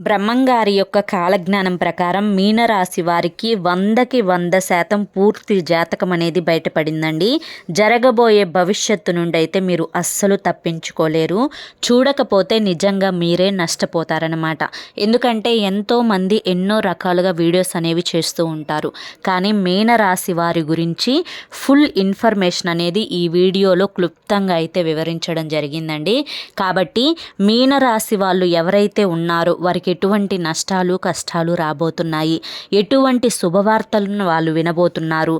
బ్రహ్మంగారి యొక్క కాలజ్ఞానం ప్రకారం మీనరాశి వారికి వందకి వంద శాతం పూర్తి జాతకం అనేది బయటపడిందండి. జరగబోయే భవిష్యత్తు నుండి అయితే మీరు అస్సలు తప్పించుకోలేరు. చూడకపోతే నిజంగా మీరే నష్టపోతారనమాట ఎందుకంటే ఎంతోమంది ఎన్నో రకాలుగా వీడియోస్ అనేవి చేస్తూ ఉంటారు. కానీ మీనరాశి వారి గురించి ఫుల్ ఇన్ఫర్మేషన్ అనేది ఈ వీడియోలో క్లుప్తంగా అయితే వివరించడం జరిగిందండి. కాబట్టి మీనరాశి వాళ్ళు ఎవరైతే ఉన్నారో వారికి ఎటువంటి నష్టాలు కష్టాలు రాబోతున్నాయి? ఎటువంటి శుభవార్తలను వాళ్ళు వినబోతున్నారు?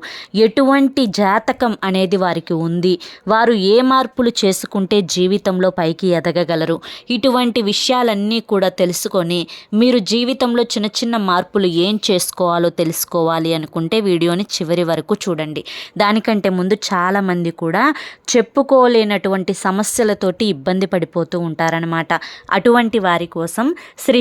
ఎటువంటి జాతకం అనేది వారికి ఉంది? వారు ఏ మార్పులు చేసుకుంటే జీవితంలో పైకి ఎదగగలరు? ఇటువంటి విషయాలన్నీ కూడా తెలుసుకొని మీరు జీవితంలో చిన్న చిన్న మార్పులు ఏం చేసుకోవాలో తెలుసుకోవాలి అనుకుంటే వీడియోని చివరి వరకు చూడండి. దానికంటే ముందు చాలామంది కూడా చెప్పుకోలేనటువంటి సమస్యలతోటి ఇబ్బంది పడిపోతూ ఉంటారనమాట అటువంటి వారి కోసం శ్రీ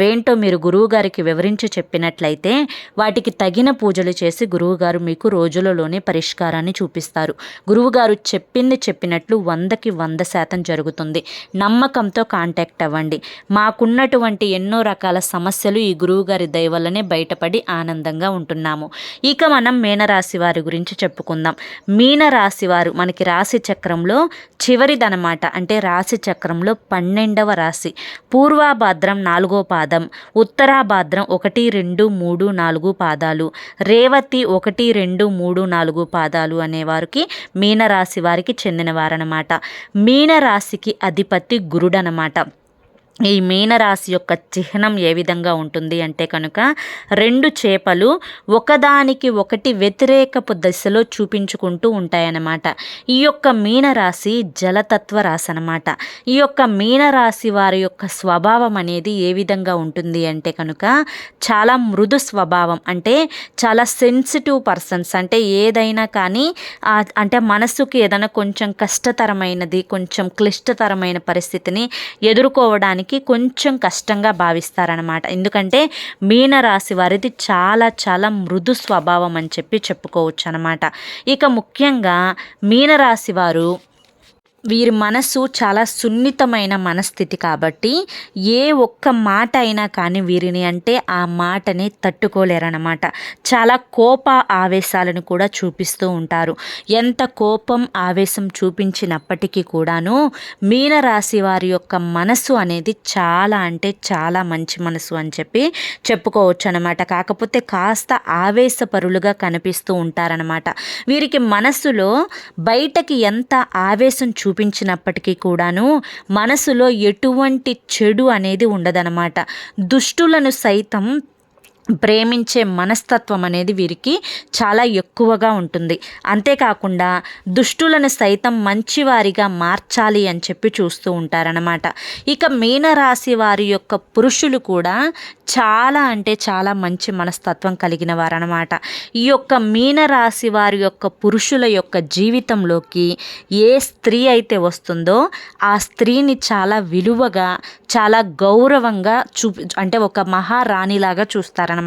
అవేంటో మీరు గురువుగారికి వివరించి చెప్పినట్లయితే వాటికి తగిన పూజలు చేసి గురువుగారు మీకు రోజులలోనే పరిష్కారాన్ని చూపిస్తారు. గురువుగారు చెప్పింది చెప్పినట్లు వందకి వంద శాతం జరుగుతుంది. నమ్మకంతో కాంటాక్ట్ అవ్వండి. మాకున్నటువంటి ఎన్నో రకాల సమస్యలు ఈ గురువుగారి దయ వల్లనే బయటపడి ఆనందంగా ఉంటున్నాము. ఇక మనం మీనరాశి వారి గురించి చెప్పుకుందాం. మీనరాశి వారు మనకి రాశి చక్రంలో చివరిదనమాట. అంటే రాశి చక్రంలో పన్నెండవ రాశి. పూర్వాభాద్రం నాలుగో పాదం. ఉత్తరాభాద్రం ఒకటి రెండు మూడు నాలుగు పాదాలు. రేవతి ఒకటి రెండు మూడు నాలుగు పాదాలు అనేవారికి మీనరాశి వారికి చెందినవారనమాట. మీనరాశికి అధిపతి గురుడనమాట. ఈ మీనరాశి యొక్క చిహ్నం ఏ విధంగా ఉంటుంది అంటే కనుక రెండు చేపలు ఒకదానికి ఒకటి వ్యతిరేకపు దశలో చూపించుకుంటూ ఉంటాయన్నమాట. ఈ యొక్క మీనరాశి జలతత్వ రాశి అనమాట ఈ యొక్క మీనరాశి వారి యొక్క స్వభావం అనేది ఏ విధంగా ఉంటుంది అంటే కనుక చాలా మృదు స్వభావం అంటే చాలా సెన్సిటివ్ పర్సన్స్ అంటే ఏదైనా కానీ అంటే మనసుకి ఏదైనా కొంచెం కష్టతరమైనది కొంచెం క్లిష్టతరమైన పరిస్థితిని ఎదుర్కోవడానికి వారికి కొంచెం కష్టంగా భావిస్తారనమాట ఎందుకంటే మీనరాశి వారిది చాలా చాలా మృదు స్వభావం అని చెప్పి చెప్పుకోవచ్చు అనమాట ఇక ముఖ్యంగా మీనరాశి వారు వీరి మనసు చాలా సున్నితమైన మనస్థితి కాబట్టి ఏ ఒక్క మాట అయినా కానీ వీరిని అంటే ఆ మాటని తట్టుకోలేరన్నమాట. చాలా కోప ఆవేశాలను కూడా చూపిస్తూ ఉంటారు. ఎంత కోపం ఆవేశం చూపించినప్పటికీ కూడాను మీనరాశి వారి యొక్క మనసు అనేది చాలా అంటే చాలా మంచి మనసు అని చెప్పి చెప్పుకోవచ్చు అనమాట కాకపోతే కాస్త ఆవేశపరులుగా కనిపిస్తూ ఉంటారనమాట వీరికి మనసులో బయటకి ఎంత ఆవేశం చూ చూపించినప్పటికీ కూడాను మనసులో ఎటువంటి చెడు అనేది ఉండదనమాట దుష్టులను సైతం ప్రేమించే మనస్తత్వం అనేది వీరికి చాలా ఎక్కువగా ఉంటుంది. అంతేకాకుండా దుష్టులను సైతం మంచివారిగా మార్చాలి అని చెప్పి చూస్తూ ఉంటారనమాట ఇక మీనరాశి వారి యొక్క పురుషులు కూడా చాలా అంటే చాలా మంచి మనస్తత్వం కలిగిన వారనమాట ఈ యొక్క మీనరాశి వారి యొక్క పురుషుల యొక్క జీవితంలోకి ఏ స్త్రీ అయితే వస్తుందో ఆ స్త్రీని చాలా విలువగా చాలా గౌరవంగా చూపి అంటే ఒక మహారాణిలాగా చూస్తారనమాట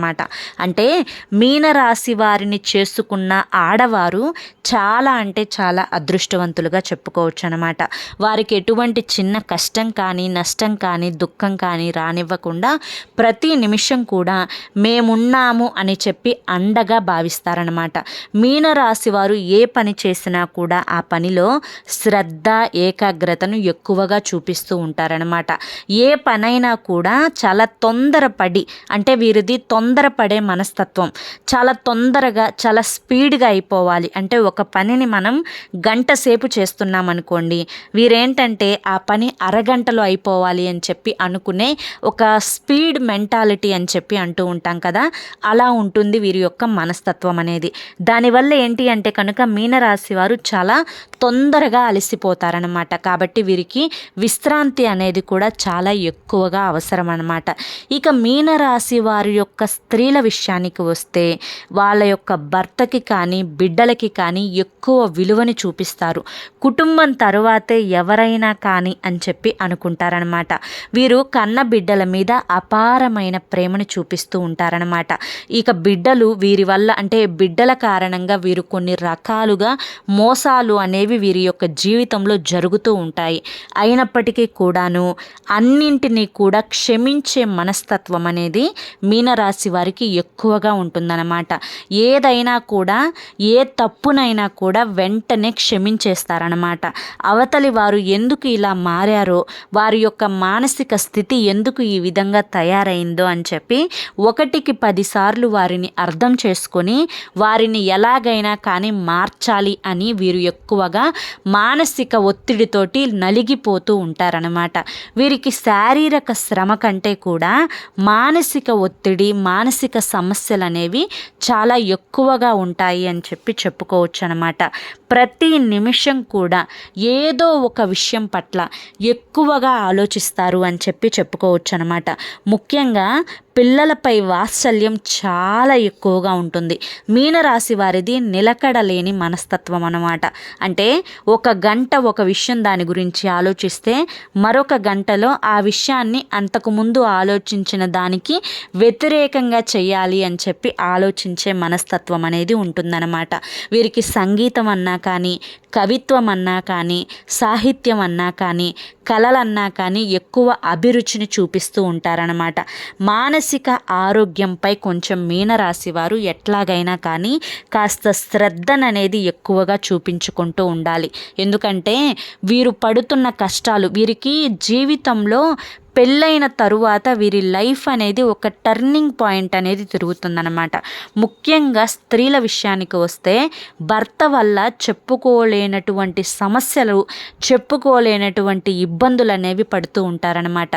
అంటే మీనరాశి వారిని చేసుకున్న ఆడవారు చాలా అంటే చాలా అదృష్టవంతులుగా చెప్పుకోవచ్చు అనమాట వారికి ఎటువంటి చిన్న కష్టం కానీ నష్టం కానీ దుఃఖం కానీ రానివ్వకుండా ప్రతి నిమిషం కూడా మేమున్నాము అని చెప్పి అండగా భావిస్తారనమాట మీనరాశి వారు ఏ పని చేసినా కూడా ఆ పనిలో శ్రద్ధ ఏకాగ్రతను ఎక్కువగా చూపిస్తూ ఉంటారనమాట ఏ పనైనా కూడా చాలా తొందరపడి అంటే వీరిది తొందరపడే మనస్తత్వం. చాలా తొందరగా చాలా స్పీడ్గా అయిపోవాలి. అంటే ఒక పనిని మనం గంట సేపు చేస్తున్నాం అనుకోండి వీరేంటంటే ఆ పని అరగంటలో అయిపోవాలి అని చెప్పి అనుకునే ఒక స్పీడ్ మెంటాలిటీ అని చెప్పి అంటూ ఉంటాం కదా అలా ఉంటుంది వీరి యొక్క మనస్తత్వం అనేది. దానివల్ల ఏంటి అంటే కనుక మీనరాశి వారు చాలా తొందరగా అలసిపోతారనమాట కాబట్టి వీరికి విశ్రాంతి అనేది కూడా చాలా ఎక్కువగా అవసరం అనమాట ఇక మీనరాశి వారి యొక్క స్త్రీల విషయానికి వస్తే వాళ్ళ యొక్క భర్తకి కానీ బిడ్డలకి కానీ ఎక్కువ విలువని చూపిస్తారు. కుటుంబం తరువాతే ఎవరైనా కానీ అని చెప్పి అనుకుంటారనమాట వీరు కన్న బిడ్డల మీద అపారమైన ప్రేమను చూపిస్తూ ఉంటారనమాట ఇక బిడ్డలు వీరి వల్ల అంటే బిడ్డల కారణంగా వీరు కొన్ని రకాలుగా మోసాలు అనేవి వీరి యొక్క జీవితంలో జరుగుతూ ఉంటాయి. అయినప్పటికీ కూడాను అన్నింటినీ కూడా క్షమించే మనస్తత్వం అనేది మీనరాశి వారికి ఎక్కువగా ఉంటుందన్నమాట. ఏదైనా కూడా ఏ తప్పునైనా కూడా వెంటనే క్షమించేస్తారనమాట అవతలి వారు ఎందుకు ఇలా మారారో వారి యొక్క మానసిక స్థితి ఎందుకు ఈ విధంగా తయారైందో అని చెప్పి ఒకటికి పదిసార్లు వారిని అర్థం చేసుకొని వారిని ఎలాగైనా కానీ మార్చాలి అని వీరు ఎక్కువగా మానసిక ఒత్తిడితోటి నలిగిపోతూ ఉంటారనమాట వీరికి శారీరక శ్రమ కంటే కూడా మానసిక ఒత్తిడి మానసిక సమస్యలు అనేవి చాలా ఎక్కువగా ఉంటాయి అని చెప్పి చెప్పుకోవచ్చు అనమాట ప్రతి నిమిషం కూడా ఏదో ఒక విషయం పట్ల ఎక్కువగా ఆలోచిస్తారు అని చెప్పి చెప్పుకోవచ్చు అనమాట ముఖ్యంగా పిల్లలపై వాత్సల్యం చాలా ఎక్కువగా ఉంటుంది. మీనరాశి వారిది నిలకడలేని మనస్తత్వం అన్నమాట. అంటే ఒక గంట ఒక విషయం దాని గురించి ఆలోచిస్తే మరొక గంటలో ఆ విషయాన్ని అంతకుముందు ఆలోచించిన దానికి వ్యతిరేకంగా చేయాలి అని చెప్పి ఆలోచించే మనస్తత్వం అనేది ఉంటుందన్నమాట. వీరికి సంగీతం అన్నా కానీ కవిత్వం అన్నా కానీ సాహిత్యం అన్నా కానీ కళలన్నా కానీ ఎక్కువ అభిరుచిని చూపిస్తూ ఉంటారనమాట మానసిక మానసిక ఆరోగ్యంపై కొంచెం మీనరాశి వారు ఎట్లాగైనా కానీ కాస్త శ్రద్ధననేది ఎక్కువగా చూపించుకుంటూ ఉండాలి. ఎందుకంటే వీరు పడుతున్న కష్టాలు వీరికి జీవితంలో పెళ్ళైన తరువాత వీరి లైఫ్ అనేది ఒక టర్నింగ్ పాయింట్ అనేది తిరుగుతుందనమాట ముఖ్యంగా స్త్రీల విషయానికి వస్తే భర్త వల్ల చెప్పుకోలేనటువంటి సమస్యలు చెప్పుకోలేనటువంటి ఇబ్బందులు అనేవి పడుతూ ఉంటారనమాట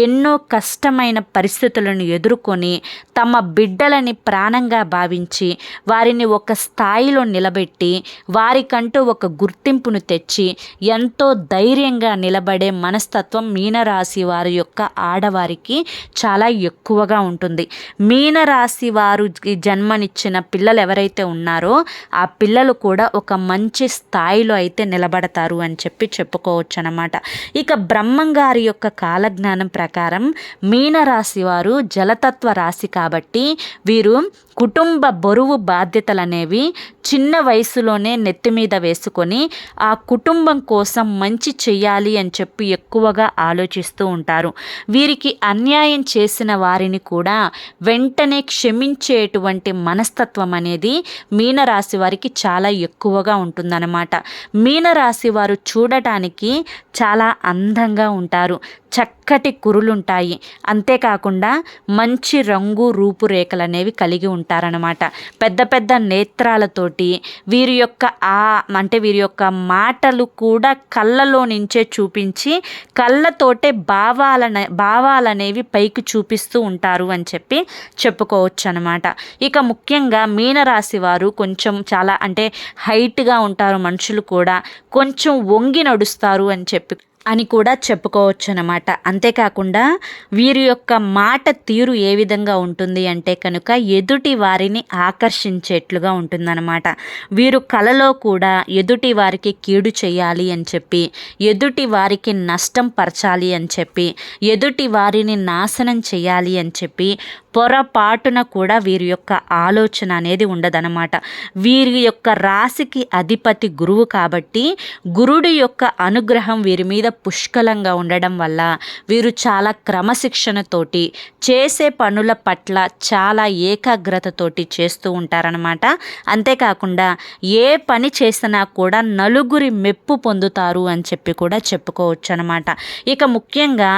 ఎన్నో కష్టమైన పరిస్థితులను ఎదుర్కొని తమ బిడ్డలని ప్రాణంగా భావించి వారిని ఒక స్థాయిలో నిలబెట్టి వారికంటూ ఒక గుర్తింపును తెచ్చి ఎంతో ధైర్యంగా నిలబడే మనస్తత్వం మీనరాశి వారి యొక్క ఆడవారికి చాలా ఎక్కువగా ఉంటుంది. మీనరాశి వారు జన్మనిచ్చిన పిల్లలు ఎవరైతే ఉన్నారో ఆ పిల్లలు కూడా ఒక మంచి స్థాయిలో అయితే నిలబడతారు అని చెప్పి చెప్పుకోవచ్చు అనమాట ఇక బ్రహ్మంగారి యొక్క కాలజ్ఞానం ప్రకారం మీనరాశి వారు జలతత్వ రాశి కాబట్టి వీరు కుటుంబ బరువు బాధ్యతలు అనేవి చిన్న వయసులోనే నెత్తి మీద వేసుకొని ఆ కుటుంబం కోసం మంచి చెయ్యాలి అని చెప్పి ఎక్కువగా ఆలోచిస్తూ ఉంటారు. వీరికి అన్యాయం చేసిన వారిని కూడా వెంటనే క్షమించేటువంటి మనస్తత్వం అనేది మీనరాశి వారికి చాలా ఎక్కువగా ఉంటుందన్నమాట. మీనరాశి వారు చూడటానికి చాలా అందంగా ఉంటారు. చక్కటి కురులుంటాయి. అంతేకాకుండా మంచి రంగు రూపురేఖలు అనేవి కలిగి ఉంటారనమాట పెద్ద పెద్ద నేత్రాలతోటి వీరి యొక్క ఆ అంటే వీరి యొక్క మాటలు కూడా కళ్ళలో నుంచే చూపించి కళ్ళతోటే భావాలన భావాలనేవి పైకి చూపిస్తూ ఉంటారు అని చెప్పి చెప్పుకోవచ్చు అనమాట ఇక ముఖ్యంగా మీనరాశి వారు కొంచెం చాలా అంటే హైట్గా ఉంటారు మనుషులు కూడా. కొంచెం వంగి నడుస్తారు అని చెప్పి అని కూడా చెప్పుకోవచ్చు అనమాట అంతేకాకుండా వీరి యొక్క మాట తీరు ఏ విధంగా ఉంటుంది అంటే కనుక ఎదుటి వారిని ఆకర్షించేట్లుగా ఉంటుందన్నమాట. వీరు కలలో కూడా ఎదుటి వారికి కీడు చేయాలి అని చెప్పి ఎదుటి వారికి నష్టం పరచాలి అని చెప్పి ఎదుటి వారిని నాశనం చేయాలి అని చెప్పి పొరపాటున కూడా వీరి యొక్క ఆలోచన అనేది ఉండదనమాట వీరి యొక్క రాశికి అధిపతి గురువు కాబట్టి గురుడి యొక్క అనుగ్రహం వీరి మీద పుష్కలంగా ఉండడం వల్ల వీరు చాలా క్రమశిక్షణతోటి చేసే పనుల పట్ల చాలా ఏకాగ్రతతోటి చేస్తూ ఉంటారనమాట అంతేకాకుండా ఏ పని చేసినా కూడా నలుగురి మెప్పు పొందుతారు అని చెప్పి కూడా చెప్పుకోవచ్చు అనమాట ఇక ముఖ్యంగా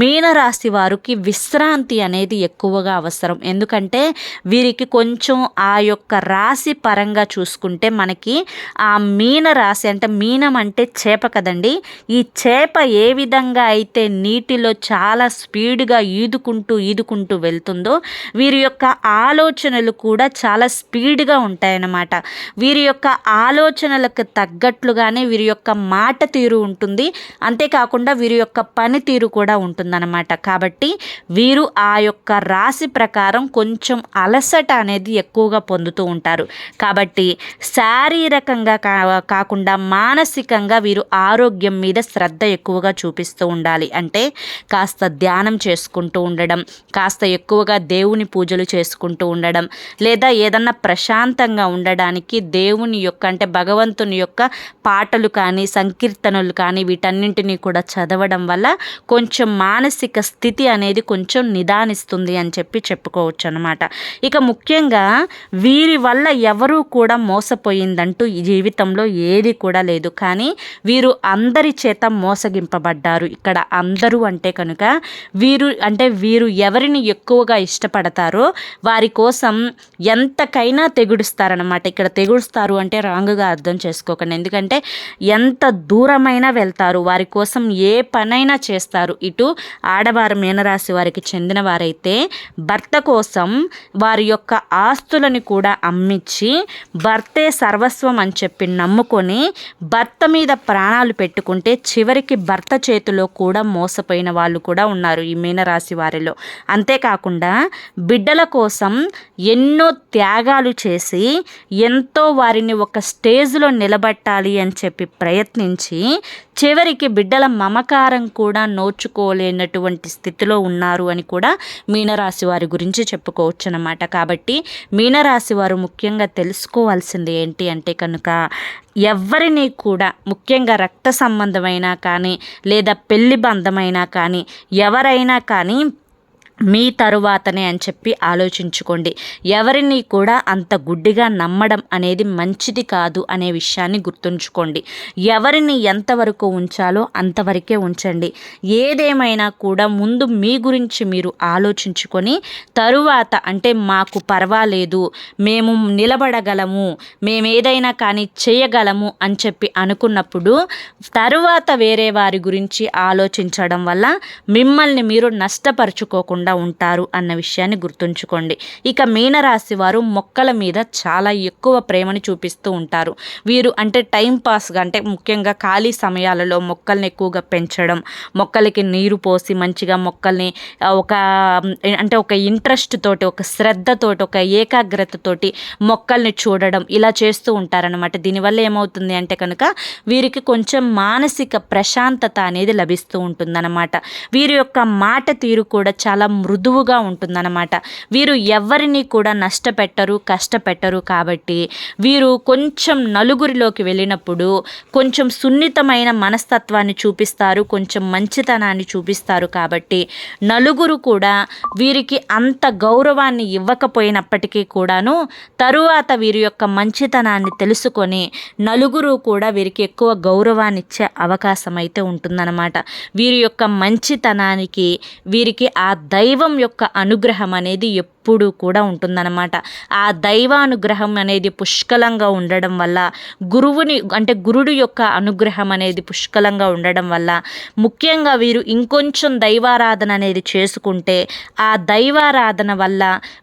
మీనరాశి వారికి విశ్రాంతి అనేది ఎక్కువగా అవసరం. ఎందుకంటే వీరికి కొంచెం ఆ యొక్క రాశి పరంగా చూసుకుంటే మనకి ఆ మీన రాశి అంటే మీనం అంటే చేప కదండి. ఈ చేప చేప ఏ విధంగా అయితే నీటిలో చాలా స్పీడ్గా ఈదుకుంటూ ఈదుకుంటూ వెళ్తుందో వీరి యొక్క ఆలోచనలు కూడా చాలా స్పీడ్గా ఉంటాయన్నమాట. వీరి యొక్క ఆలోచనలకు తగ్గట్లుగానే వీరి యొక్క మాట తీరు ఉంటుంది. అంతేకాకుండా వీరి యొక్క పనితీరు కూడా ఉంటుందన్నమాట. కాబట్టి వీరు ఆ యొక్క రాశి ప్రకారం కొంచెం అలసట అనేది ఎక్కువగా పొందుతూ ఉంటారు. కాబట్టి శారీరకంగా కా కాకుండా మానసికంగా వీరు ఆరోగ్యం మీద శ్రద్ధ ఎక్కువగా చూపిస్తూ ఉండాలి. అంటే కాస్త ధ్యానం చేసుకుంటూ ఉండడం కాస్త ఎక్కువగా దేవుని పూజలు చేసుకుంటూ ఉండడం లేదా ఏదన్నా ప్రశాంతంగా ఉండడానికి దేవుని యొక్క అంటే భగవంతుని యొక్క పాటలు కానీ సంకీర్తనలు కానీ వీటన్నింటినీ కూడా చదవడం వల్ల కొంచెం మానసిక స్థితి అనేది కొంచెం నిదానిస్తుంది అని చెప్పి చెప్పుకోవచ్చు అనమాట ఇక ముఖ్యంగా వీరి వల్ల ఎవరూ కూడా మోసపోయిందంటూ జీవితంలో ఏది కూడా లేదు. కానీ వీరు అందరి చేత మోస మోసగింపబడ్డారు. ఇక్కడ అందరూ అంటే కనుక వీరు అంటే వీరు ఎవరిని ఎక్కువగా ఇష్టపడతారో వారి కోసం ఎంతకైనా తెగుడుస్తారనమాట ఇక్కడ తెగుడుస్తారు అంటే రాంగుగా అర్థం చేసుకోకండి. ఎందుకంటే ఎంత దూరమైనా వెళ్తారు వారి కోసం ఏ పనైనా చేస్తారు. ఇటు ఆడవారు మీనరాశి వారికి చెందిన వారైతే భర్త కోసం వారి యొక్క ఆస్తులని కూడా అమ్మించి భర్తే సర్వస్వం అని చెప్పి నమ్ముకొని భర్త మీద ప్రాణాలు పెట్టుకుంటే చివరికి భర్త చేతిలో కూడా మోసపోయిన వాళ్ళు కూడా ఉన్నారు ఈ మీనరాశి వారిలో. అంతేకాకుండా బిడ్డల కోసం ఎన్నో త్యాగాలు చేసి ఎంతో వారిని ఒక స్టేజ్లో నిలబెట్టాలి అని చెప్పి ప్రయత్నించి చివరికి బిడ్డల మమకారం కూడా నోచుకోలేనటువంటి స్థితిలో ఉన్నారు అని కూడా మీనరాశి వారి గురించి చెప్పుకోవచ్చు అనమాట కాబట్టి మీనరాశి వారు ముఖ్యంగా తెలుసుకోవాల్సింది ఏంటి అంటే కనుక ఎవరిని కూడా ముఖ్యంగా రక్త సంబంధమైనా కానీ లేదా పెళ్ళి బంధమైనా కానీ ఎవరైనా కానీ మీ తరువాతనే అని చెప్పి ఆలోచించుకోండి. ఎవరిని కూడా అంత గుడ్డిగా నమ్మడం అనేది మంచిది కాదు అనే విషయాన్ని గుర్తుంచుకోండి. ఎవరిని ఎంతవరకు ఉంచాలో అంతవరకే ఉంచండి. ఏదేమైనా కూడా ముందు మీ గురించి మీరు ఆలోచించుకొని తరువాత అంటే మాకు పర్వాలేదు మేము నిలబడగలము మేము ఏదైనా కానీ చేయగలము అని చెప్పి అనుకున్నప్పుడు తరువాత వేరే వారి గురించి ఆలోచించడం వల్ల మిమ్మల్ని మీరు నష్టపరుచుకోకుండా ఉంటారు అన్న విషయాన్ని గుర్తుంచుకోండి. ఇక మీనరాశి వారు మొక్కల మీద చాలా ఎక్కువ ప్రేమను చూపిస్తూ ఉంటారు. వీరు అంటే టైం పాస్గా అంటే ముఖ్యంగా ఖాళీ సమయాలలో మొక్కల్ని ఎక్కువగా పెంచడం మొక్కలకి నీరు పోసి మంచిగా మొక్కల్ని ఒక అంటే ఒక ఇంట్రెస్ట్ తోటి ఒక శ్రద్ధతోటి ఒక ఏకాగ్రతతోటి మొక్కల్ని చూడడం ఇలా చేస్తూ ఉంటారనమాట దీనివల్ల ఏమవుతుంది అంటే కనుక వీరికి కొంచెం మానసిక ప్రశాంతత అనేది లభిస్తూ ఉంటుందన్నమాట. వీరి యొక్క మాట తీరు కూడా చాలా మృదువుగా ఉంటుందన్నమాట. వీరు ఎవరిని కూడా నష్టపెట్టరు కష్టపెట్టరు కాబట్టి వీరు కొంచెం నలుగురిలోకి వెళ్ళినప్పుడు కొంచెం సున్నితమైన మనస్తత్వాన్ని చూపిస్తారు కొంచెం మంచితనాన్ని చూపిస్తారు కాబట్టి నలుగురు కూడా వీరికి అంత గౌరవాన్ని ఇవ్వకపోయినప్పటికీ కూడాను తరువాత వీరి యొక్క మంచితనాన్ని తెలుసుకొని నలుగురు కూడా వీరికి ఎక్కువ గౌరవాన్ని ఇచ్చే అవకాశం అయితే ఉంటుందన్నమాట. వీరి యొక్క మంచితనానికి వీరికి ఆ దైవం యొక్క అనుగ్రహం అనేది ఎప్పుడూ కూడా ఉంటుందన్నమాట. ఆ దైవానుగ్రహం అనేది పుష్కలంగా ఉండడం వల్ల గురువుని అంటే గురుడు యొక్క అనుగ్రహం అనేది పుష్కలంగా ఉండడం వల్ల ముఖ్యంగా వీరు ఇంకొంచెం దైవారాధన అనేది చేసుకుంటే ఆ దైవారాధన వల్ల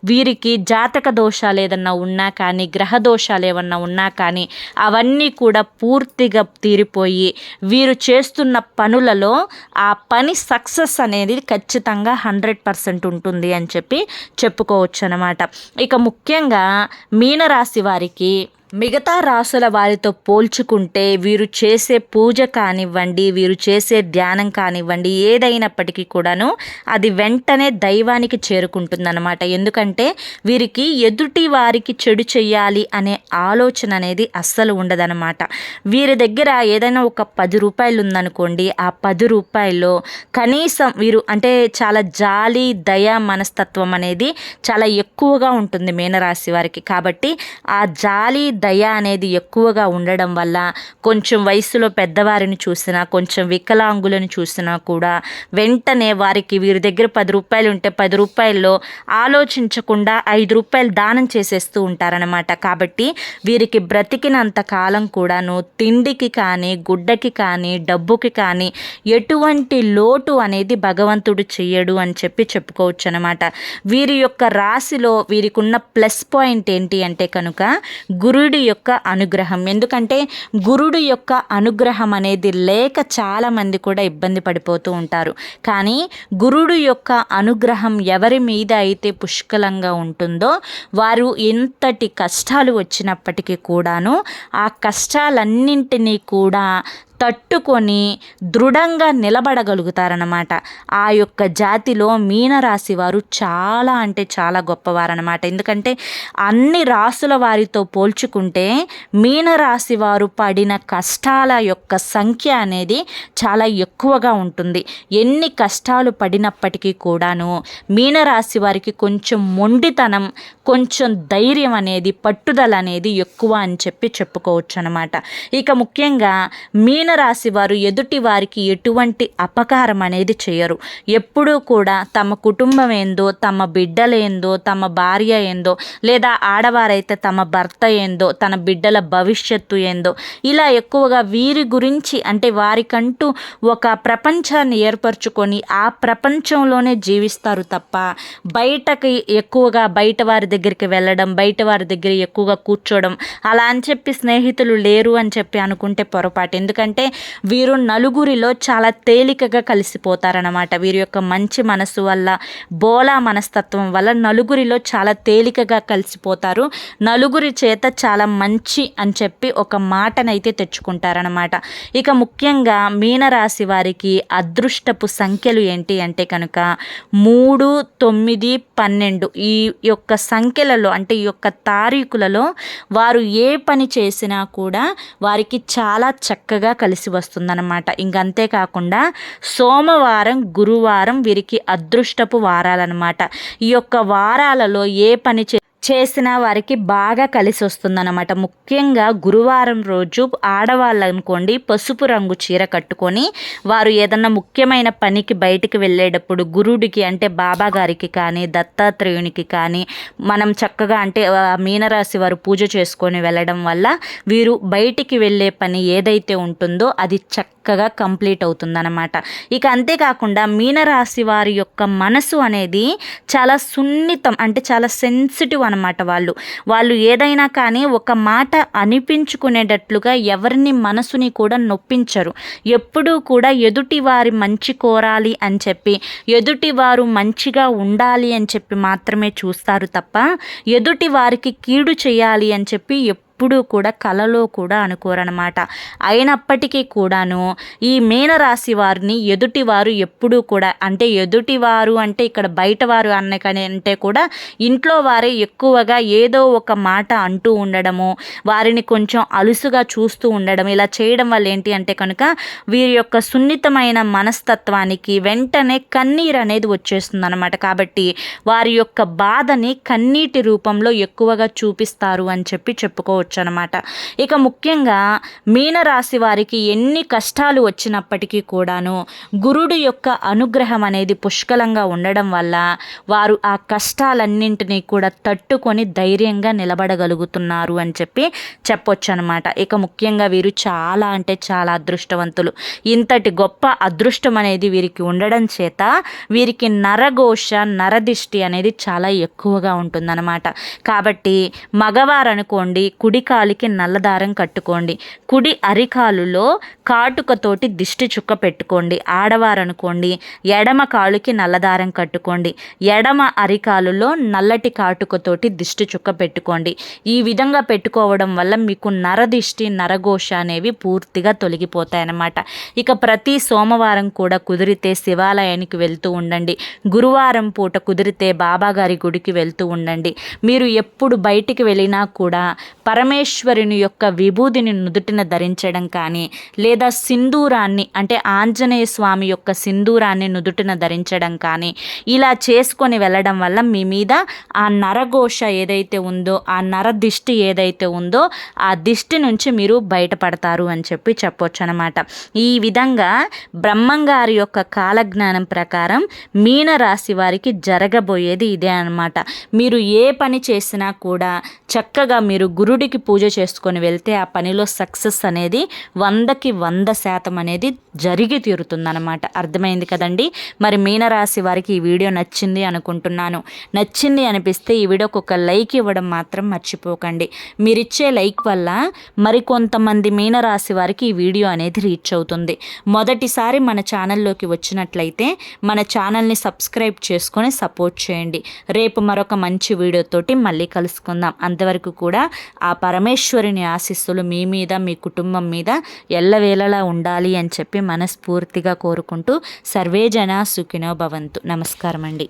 వీరికి జాతక దోషాలు ఏదన్నా ఉన్నా కానీ గ్రహ దోషాలు ఏమన్నా ఉన్నా కానీ అవన్నీ కూడా పూర్తిగా తీరిపోయి వీరు చేస్తున్న పనులలో ఆ పని సక్సెస్ అనేది ఖచ్చితంగా హండ్రెడ్ పర్సెంట్ ఉంటుంది అని చెప్పి చెప్పుకో చెప్పుకోవచ్చు అనమాట ఇక ముఖ్యంగా మీనరాశి వారికి మిగతా రాసుల వారితో పోల్చుకుంటే వీరు చేసే పూజ కానివ్వండి వీరు చేసే ధ్యానం కానివ్వండి ఏదైనప్పటికీ కూడాను అది వెంటనే దైవానికి చేరుకుంటుందన్నమాట. ఎందుకంటే వీరికి ఎదుటి వారికి చెడు చెయ్యాలి అనే ఆలోచన అనేది అస్సలు ఉండదన్నమాట. వీరి దగ్గర ఏదైనా ఒక పది రూపాయలు ఉందనుకోండి ఆ పది రూపాయల్లో కనీసం వీరు అంటే చాలా జాలి దయ మనస్తత్వం అనేది చాలా ఎక్కువగా ఉంటుంది మీనరాశి వారికి. కాబట్టి ఆ జాలి దయ అనేది ఎక్కువగా ఉండడం వల్ల కొంచెం వయసులో పెద్దవారిని చూసినా కొంచెం వికలాంగులను చూసినా కూడా వెంటనే వారికి వీరి దగ్గర పది రూపాయలు ఉంటే పది రూపాయల్లో ఆలోచించకుండా ఐదు రూపాయలు దానం చేసేస్తూ ఉంటారనమాట కాబట్టి వీరికి బ్రతికినంత కాలం కూడాను తిండికి కానీ గుడ్డకి కానీ డబ్బుకి కానీ ఎటువంటి లోటు అనేది భగవంతుడు చెయ్యడు అని చెప్పి చెప్పుకోవచ్చు అనమాట వీరి యొక్క రాశిలో వీరికి ఉన్న ప్లస్ పాయింట్ ఏంటి అంటే కనుక గురు గురుడి యొక్క అనుగ్రహం. ఎందుకంటే గురుడు యొక్క అనుగ్రహం అనేది లేక చాలామంది కూడా ఇబ్బంది పడిపోతూ ఉంటారు. కానీ గురుడు యొక్క అనుగ్రహం ఎవరి మీద అయితే పుష్కలంగా ఉంటుందో వారు ఎంతటి కష్టాలు వచ్చినప్పటికీ కూడాను ఆ కష్టాలన్నింటినీ కూడా తట్టుకొని దృఢంగా నిలబడగలుగుతారనమాట ఆ యొక్క జాతిలో మీనరాశి వారు చాలా అంటే చాలా గొప్పవారనమాట ఎందుకంటే అన్ని రాసుల వారితో పోల్చుకుంటే మీనరాశి వారు పడిన కష్టాల యొక్క సంఖ్య అనేది చాలా ఎక్కువగా ఉంటుంది. ఎన్ని కష్టాలు పడినప్పటికీ కూడాను మీనరాశి వారికి కొంచెం మొండితనం కొంచెం ధైర్యం అనేది పట్టుదల అనేది ఎక్కువ అని చెప్పి చెప్పుకోవచ్చు అనమాట ఇక ముఖ్యంగా మీనరాశి వారు ఎదుటి వారికి ఎటువంటి అపకారం అనేది చేయరు. ఎప్పుడూ కూడా తమ కుటుంబం ఏందో తమ బిడ్డలేందో తమ భార్య ఏందో లేదా ఆడవారైతే తమ భర్త ఏందో తన బిడ్డల భవిష్యత్తు ఏందో ఇలా ఎక్కువగా వీరి గురించి అంటే వారికంటూ ఒక ప్రపంచాన్ని ఏర్పరచుకొని ఆ ప్రపంచంలోనే జీవిస్తారు తప్ప బయటకి ఎక్కువగా బయట వారి దగ్గరికి వెళ్ళడం బయట వారి దగ్గర ఎక్కువగా కూర్చోవడం అలా అని చెప్పి స్నేహితులు లేరు అని చెప్పి అనుకుంటే పొరపాటు. ఎందుకంటే వీరు నలుగురిలో చాలా తేలికగా కలిసిపోతారనమాట వీరి యొక్క మంచి మనసు వల్ల బోలా మనస్తత్వం వల్ల నలుగురిలో చాలా తేలికగా కలిసిపోతారు. నలుగురి చేత చాలా మంచి అని చెప్పి ఒక మాటనైతే తెచ్చుకుంటారనమాట ఇక ముఖ్యంగా మీనరాశి వారికి అదృష్టపు సంఖ్యలు ఏంటి అంటే కనుక మూడు తొమ్మిది పన్నెండు ఈ యొక్క సంఖ్యలలో అంటే ఈ యొక్క తారీఖులలో వారు ఏ పని చేసినా కూడా వారికి చాలా చక్కగా కలిసి వస్తుందన్నమాట. ఇంకంతేకాకుండా సోమవారం గురువారం వీరికి అదృష్టపు వారాలన్నమాట. ఈ యొక్క వారాలలో ఏ పని చే చేసిన వారికి బాగా కలిసి వస్తుందన్నమాట. ముఖ్యంగా గురువారం రోజు ఆడవాళ్ళు అనుకోండి పసుపు రంగు చీర కట్టుకొని వారు ఏదన్నా ముఖ్యమైన పనికి బయటికి వెళ్ళేటప్పుడు గురుడికి అంటే బాబా గారికి కానీ దత్తాత్రేయునికి కానీ మనం చక్కగా అంటే మీనరాశి వారు పూజ చేసుకొని వెళ్ళడం వల్ల వీరు బయటికి వెళ్ళే పని ఏదైతే ఉంటుందో అది చక్కగా కంప్లీట్ అవుతుందన్నమాట. ఇక అంతేకాకుండా మీనరాశి వారి యొక్క మనసు అనేది చాలా సున్నితం అంటే చాలా సెన్సిటివ్ అనమాట వాళ్ళు. వాళ్ళు ఏదైనా కానీ ఒక మాట అనిపించుకునేటట్లుగా ఎవరిని మనసుని కూడా నొప్పించరు. ఎప్పుడూ కూడా ఎదుటి వారి మంచి కోరాలి అని చెప్పి ఎదుటి వారు మంచిగా ఉండాలి అని చెప్పి మాత్రమే చూస్తారు తప్ప ఎదుటి వారికి కీడు చేయాలి అని చెప్పి ఎప్పుడూ కూడా కలలో కూడా అనుకోరనమాట అయినప్పటికీ కూడాను ఈ మీనరాశి వారిని ఎదుటివారు ఎప్పుడూ కూడా అంటే ఎదుటివారు అంటే ఇక్కడ బయటవారు అన్న అంటే కూడా ఇంట్లో వారే ఎక్కువగా ఏదో ఒక మాట అంటూ ఉండడము వారిని కొంచెం అలుసుగా చూస్తూ ఉండడం ఇలా చేయడం వల్ల ఏంటి అంటే కనుక వీరి యొక్క సున్నితమైన మనస్తత్వానికి వెంటనే కన్నీరు అనేది వచ్చేస్తుంది అనమాట కాబట్టి వారి యొక్క బాధని కన్నీటి రూపంలో ఎక్కువగా చూపిస్తారు అని చెప్పి చెప్పుకోవచ్చు. చెప్పుకోవచ్చు అనమాట ఇక ముఖ్యంగా మీనరాశి వారికి ఎన్ని కష్టాలు వచ్చినప్పటికీ కూడాను గురుడు యొక్క అనుగ్రహం అనేది పుష్కలంగా ఉండడం వల్ల వారు ఆ కష్టాలన్నింటినీ కూడా తట్టుకొని ధైర్యంగా నిలబడగలుగుతున్నారు అని చెప్పి చెప్పొచ్చు అనమాట ఇక ముఖ్యంగా వీరు చాలా అంటే చాలా అదృష్టవంతులు. ఇంతటి గొప్ప అదృష్టం అనేది వీరికి ఉండడం చేత వీరికి నరఘోష నరదిష్టి అనేది చాలా ఎక్కువగా ఉంటుందన్నమాట. కాబట్టి మగవారు అనుకోండి కుడి కాలికి నల్లదారం కట్టుకోండి. కుడి అరికాలులో కాటుకతోటి దిష్టి చుక్క పెట్టుకోండి. ఆడవారు అనుకోండి ఎడమ కాలుకి నల్లదారం కట్టుకోండి. ఎడమ అరికాలులో నల్లటి కాటుకతోటి దిష్టి చుక్క పెట్టుకోండి. ఈ విధంగా పెట్టుకోవడం వల్ల మీకు నరదిష్టి నరఘోష అనేవి పూర్తిగా తొలగిపోతాయి అన్నమాట ఇక ప్రతి సోమవారం కూడా కుదిరితే శివాలయానికి వెళ్తూ ఉండండి. గురువారం పూట కుదిరితే బాబాగారి గుడికి వెళ్తూ ఉండండి. మీరు ఎప్పుడు బయటికి వెళ్ళినా కూడా పరమ పరమేశ్వరుని యొక్క విభూదిని నుదుటిన ధరించడం కానీ లేదా సింధూరాన్ని అంటే ఆంజనేయ స్వామి యొక్క సింధూరాన్ని నుదుటిన ధరించడం కానీ ఇలా చేసుకొని వెళ్ళడం వల్ల మీ మీద ఆ నరఘోష ఏదైతే ఉందో ఆ నర దిష్టి ఏదైతే ఉందో ఆ దిష్టి నుంచి మీరు బయటపడతారు అని చెప్పి చెప్పొచ్చు అనమాట ఈ విధంగా బ్రహ్మంగారి యొక్క కాలజ్ఞానం ప్రకారం మీన రాశి వారికి జరగబోయేది ఇదే అనమాట మీరు ఏ పని చేసినా కూడా చక్కగా మీరు గురుడికి పూజ చేసుకొని వెళ్తే ఆ పనిలో సక్సెస్ అనేది వందకి వంద శాతం అనేది జరిగి తీరుతుందన్నమాట. అర్థమైంది కదండి? మరి మీనరాశి వారికి ఈ వీడియో నచ్చింది అనుకుంటున్నాను. నచ్చింది అనిపిస్తే ఈ వీడియోకి ఒక లైక్ ఇవ్వడం మాత్రం మర్చిపోకండి. మీరిచ్చే లైక్ వల్ల మరికొంతమంది మీనరాశి వారికి ఈ వీడియో అనేది రీచ్ అవుతుంది. మొదటిసారి మన ఛానల్లోకి వచ్చినట్లయితే మన ఛానల్ని సబ్స్క్రైబ్ చేసుకొని సపోర్ట్ చేయండి. రేపు మరొక మంచి వీడియోతోటి మళ్ళీ కలుసుకుందాం. అంతవరకు కూడా ఆ పరమేశ్వరుని ఆశీస్సులు మీ మీద మీ కుటుంబం మీద ఎల్లవేళలా ఉండాలి అని చెప్పి మనస్ఫూర్తిగా కోరుకుంటూ సర్వేజన సుఖినో భవంతు. నమస్కారం అండి